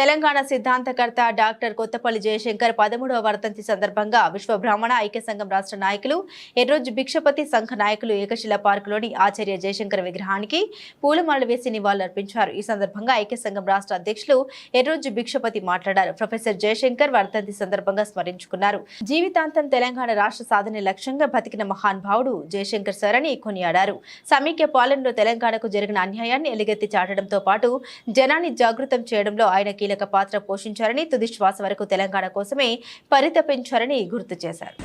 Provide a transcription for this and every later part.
తెలంగాణ సిద్ధాంతకర్త డాక్టర్ కొత్తపల్లి జయశంకర్ పదమూడవ వర్ధంతి సందర్భంగా విశ్వ బ్రాహ్మణ ఐక్య సంఘం రాష్ట్ర నాయకులు ఎర్రోజు భిక్షపతి సంఘ నాయకులు ఏకశిల పార్కులోని ఆచార్య జయశంకర్ విగ్రహానికి పూలమాలలు వేసి నివాళులర్పించారు. ఈ సందర్భంగా ఐక్య సంఘం రాష్ట్ర అధ్యక్షులు ఎర్రోజు భిక్షపతి మాట్లాడారు. ప్రొఫెసర్ జయశంకర్ వర్ధంతి సందర్భంగా స్మరించుకున్నారు. జీవితాంతం తెలంగాణ రాష్ట్ర సాధన లక్ష్యంగా బతికిన మహానుభావుడు జయశంకర్ సార్ అని కొనియాడారు. సమైక్య పాలనలో తెలంగాణకు జరిగిన అన్యాయాన్ని ఎలుగెత్తి చాటడంతో పాటు జనాన్ని జాగృతం చేయడంలో ఆయన కీలక పాత్ర పోషించారని తుది శ్వాస వరకు తెలంగాణ కోసమే పరితపించారని గుర్తు చేశారు.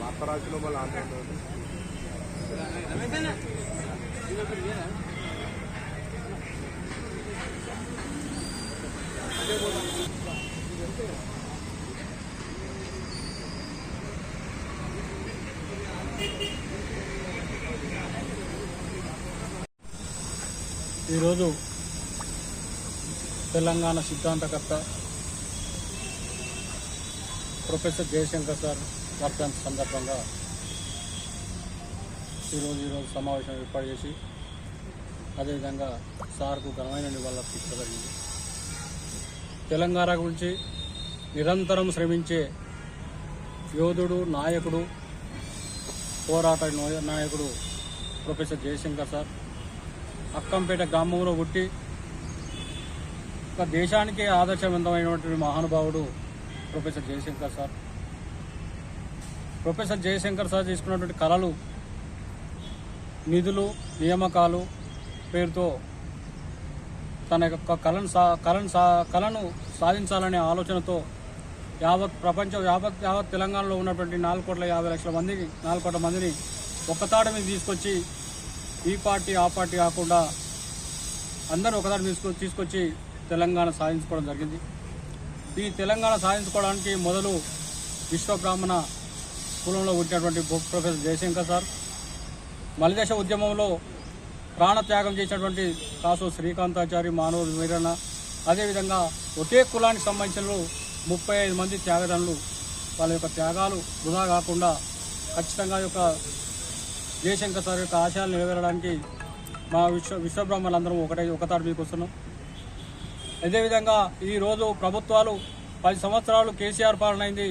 వార్తరాశిలో మళ్ళీ ఈరోజు తెలంగాణ సిద్ధాంతకర్త ప్రొఫెసర్ జయశంకర్ సార్ వర్ధంతి సందర్భంగా ఈరోజు ఈరోజు సమావేశం ఏర్పాటు చేసి అదేవిధంగా సార్కు ఘనమైన నివాళులర్పించడం జరిగింది. తెలంగాణ గురించి నిరంతరం శ్రమించే యోధుడు నాయకుడు పోరాట నోయ- నాయకుడు ప్రొఫెసర్ జయశంకర్ సార్ అక్కంపేట గ్రామంలో పుట్టి ఒక దేశానికి ఆదర్శవంతమైనటువంటి మహానుభావుడు professor Jayashankar sir. Professor Jayashankar sir తీసుకున్నటువంటి కళలు నిధులు నియామకాలు పేరుతో తన యొక్క కళను సా కళను సా కళను సాధించాలనే ఆలోచనతో యావత్ ప్రపంచం యావత్ యావత్ తెలంగాణలో ఉన్నటువంటి నాలుగు కోట్ల యాభై లక్షల మందిని నాలుగు కోట్ల మందిని ఒక్కతాడ మీద తీసుకొచ్చి ఈ పార్టీ ఆ పార్టీ కాకుండా అందరూ ఒకదారి తీసుకొ తీసుకొచ్చి తెలంగాణ సాధించుకోవడం జరిగింది. ఈ తెలంగాణ సాధించుకోవడానికి మొదలు విశ్వ బ్రాహ్మణ కులంలో పుట్టినటువంటి ప్రొఫెసర్ జయశంకర్ సార్ మలిదేశ ఉద్యమంలో ప్రాణత్యాగం చేసినటువంటి కాసు శ్రీకాంతాచారి మానవుడు వీరన్న అదేవిధంగా ఒకే కులానికి సంబంధించిన ముప్పై ఐదు మంది త్యాగదనులు వాళ్ళ యొక్క త్యాగాలు వృధా కాకుండా ఖచ్చితంగా ఈ యొక్క జయశంకర్ సార్ యొక్క ఆశయాలు నెరవేరడానికి మా విశ్వ విశ్వబ్రహ్మలందరం ఒకటే ఒకతాడు మీకు వస్తున్నాం. అదేవిధంగా ఈరోజు ప్రభుత్వాలు పది సంవత్సరాలు కేసీఆర్ పాలన అయింది.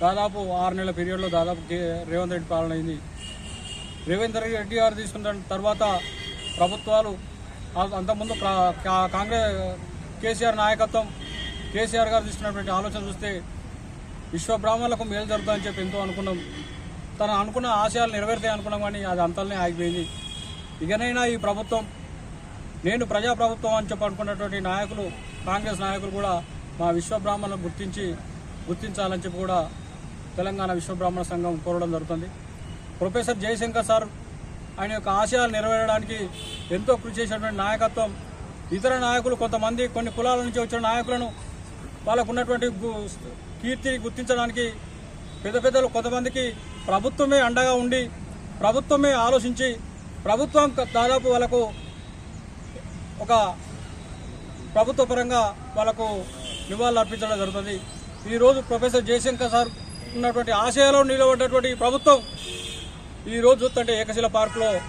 దాదాపు ఆరు నెలల పీరియడ్లో దాదాపు కే రేవంత్ రెడ్డి పాలనైంది రేవంత్ రెడ్డి గారు తీసుకున్న తర్వాత ప్రభుత్వాలు అంతకుముందు కా- కా- కాంగ్రెస్ కేసీఆర్ నాయకత్వం కేసీఆర్ గారు తీసుకున్నటువంటి ఆలోచన చూస్తే విశ్వ బ్రాహ్మణులకు మేలు జరుగుతుందని చెప్పి ఎంతో అనుకున్నాం. తను అనుకున్న ఆశయాలు నెరవేరుతాయి అనుకున్నాం కానీ అది అంతలోనే ఆగిపోయింది. ఇకనైనా ఈ ప్రభుత్వం నేను ప్రజాప్రభుత్వం అని చెప్పి అనుకున్నటువంటి నాయకులు కాంగ్రెస్ నాయకులు కూడా మా విశ్వబ్రాహ్మణులను గుర్తించి గుర్తించాలని చెప్పి కూడా తెలంగాణ విశ్వబ్రాహ్మణ సంఘం కోరడం జరుగుతుంది. ప్రొఫెసర్ జయశంకర్ సార్ ఆయన యొక్క ఆశయాలు నెరవేరడానికి ఎంతో కృషి చేసినటువంటి నాయకత్వం ఇతర నాయకులు కొంతమంది కొన్ని కులాల నుంచి వచ్చిన నాయకులను వాళ్ళకు ఉన్నటువంటి కీర్తిని గుర్తించడానికి పెద్ద పెద్దలు కొంతమందికి ప్రభుత్వమే అండగా ఉండి ప్రభుత్వమే ఆలోచించి ప్రభుత్వం దాదాపు వాళ్ళకు ఒక ప్రభుత్వ పరంగా వాళ్ళకు నివాళులు అర్పించడం జరుగుతుంది. ఈరోజు ప్రొఫెసర్ జయశంకర్ సార్ ఉన్నటువంటి ఆశయాలు నిలబడ్డటువంటి ఈ ప్రభుత్వం ఈరోజు చూస్తుంటే ఏకశిల పార్కులో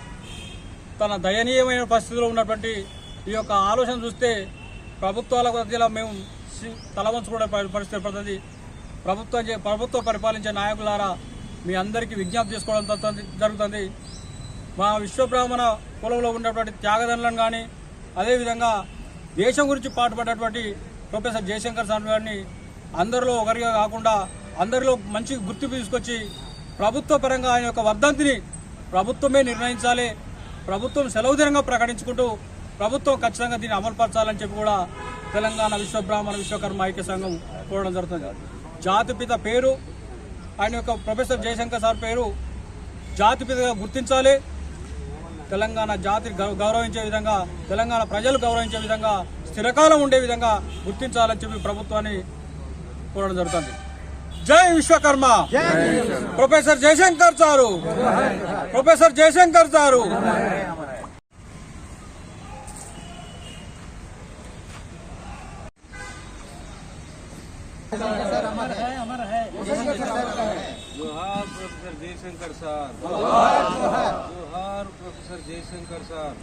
తన దయనీయమైన పరిస్థితిలో ఉన్నటువంటి ఈ యొక్క ఆలోచన చూస్తే ప్రభుత్వాల మధ్యలో మేము సి- పరి- పరిస్థితి ఏర్పడుతుంది. ప్రభుత్వం చే- ప్రభుత్వం పరిపాలించే నాయకులారా మీ అందరికీ విజ్ఞప్తి చేసుకోవడం జరుగుతుంది- జరుగుతుంది. మా విశ్వబ్రాహ్మణ కులంలో ఉన్నటువంటి త్యాగదండలను కానీ అదేవిధంగా దేశం గురించి పాటుపడేటువంటి ప్రొఫెసర్ జయశంకర్ స్వామి గారిని అందరిలో ఒకరిగా కాకుండా అందరిలో మంచి గుర్తింపు తీసుకొచ్చి ప్రభుత్వ పరంగా ఆయన యొక్క వర్ధంతిని ప్రభుత్వమే నిర్ణయించాలి. ప్రభుత్వం సెలవు దినంగా ప్రకటించుకుంటూ ప్రభుత్వం ఖచ్చితంగా దీన్ని అమలుపరచాలని చెప్పి కూడా తెలంగాణ విశ్వబ్రాహ్మణ విశ్వకర్మ ఐక్య సంఘం కోరడం జరుగుతుంది. జాతిపిత పేరు ఆయన యొక్క ప్రొఫెసర్ జయశంకర్ సార్ పేరు జాతిపితగా గుర్తించాలి. తెలంగాణ జాతి గౌరవించే విధంగా తెలంగాణ ప్రజలు గౌరవించే విధంగా స్థిరకాలం ఉండే విధంగా గుర్తించాలని చెప్పి ప్రభుత్వాన్ని కోరడం జరుగుతుంది. జై Vishwakarma! Professor Jayashankar sir! Professor Jayashankar sir! జోహార్ ప్రొఫెసర్ జయశంకర్ సార్ జోహార్ ప్రొఫెసర్ జయశంకర్ సార్